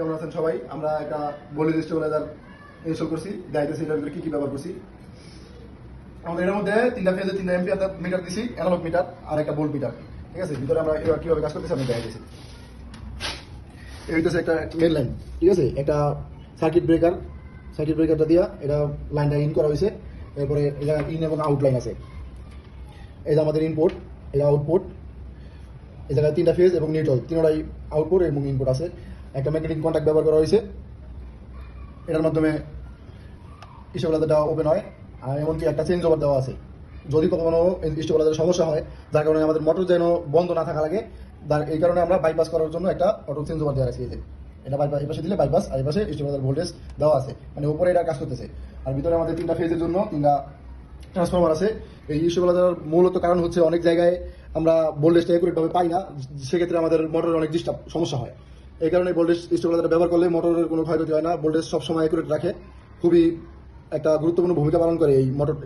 কেমন আছেন সবাই? আমরা একটা বলি স্টেবিলাইজার ইনস্টল করছি। গাইতেছি এটার কি কি ব্যবহার করছি। আমাদের এর মধ্যে তিনটা ফেজে তিনটা এমপি মিটার দিছি অ্যানালগ মিটার আর একটা ভোল্ট মিটার ঠিক আছে? ভিতরে আমরা কীভাবে কাজ করতেছি আমি দেখাইতেছি এই হইতেছে একটা মেন লাইন ঠিক আছে? একটা সার্কিট ব্রেকার সার্কিট ব্রেকারটা দিয়া এটা লাইনটা ইন করা হয়েছে এরপরে এটা ইন এবং আউট লাইন আছে। যে আমাদের ইনপুট এটা আউটপুট এই জায়গায় তিনটা ফেজ এবং নিউট্রাল তিনটাই আউটপুট এবং ইনপুট আছে। একটা ম্যাগনেটিক কন্ট্যাক্ট ব্যবহার করা হয়েছে। এটার মাধ্যমে স্টেবিলাইজারটা ওপেন হয়, আর এমনকি একটা চেঞ্জ ওভার দেওয়া আছে। যদি কখনো স্টেবিলাইজারের সমস্যা হয়, যার কারণে আমাদের মোটর যেন বন্ধ না থাকা লাগে, তার এই কারণে আমরা বাইপাস করার জন্য একটা অটো চেঞ্জ ওভার দেওয়া আছে এটা বাইপাস এই পাশে দিলে বাইপাস আর এই পাশে ভোল্টেজ দেওয়া আছে। মানে উপরে এটা কাজ করতেছে। আর ভিতরে আমাদের তিনটা ফেজের জন্য তিনটা ট্রান্সফরমার আছে। এই স্টেবিলাইজার মূলত কারণ হচ্ছে অনেক জায়গায় আমরা ভোল্টেজটা একুরেট ভাবে পাই না, সেক্ষেত্রে আমাদের মোটরের অনেক ডিস্টার্ব সমস্যা হয়। এই কারণে ভোল্টেজ স্টেবিলাইজার ব্যবহার করলে মোটরের কোনো ক্ষয়ক্ষতি হয় না ভোল্টেজ সবসময় একুরেট রাখে। খুবই একটা গুরুত্বপূর্ণ ভূমিকা পালন করে এই মোটর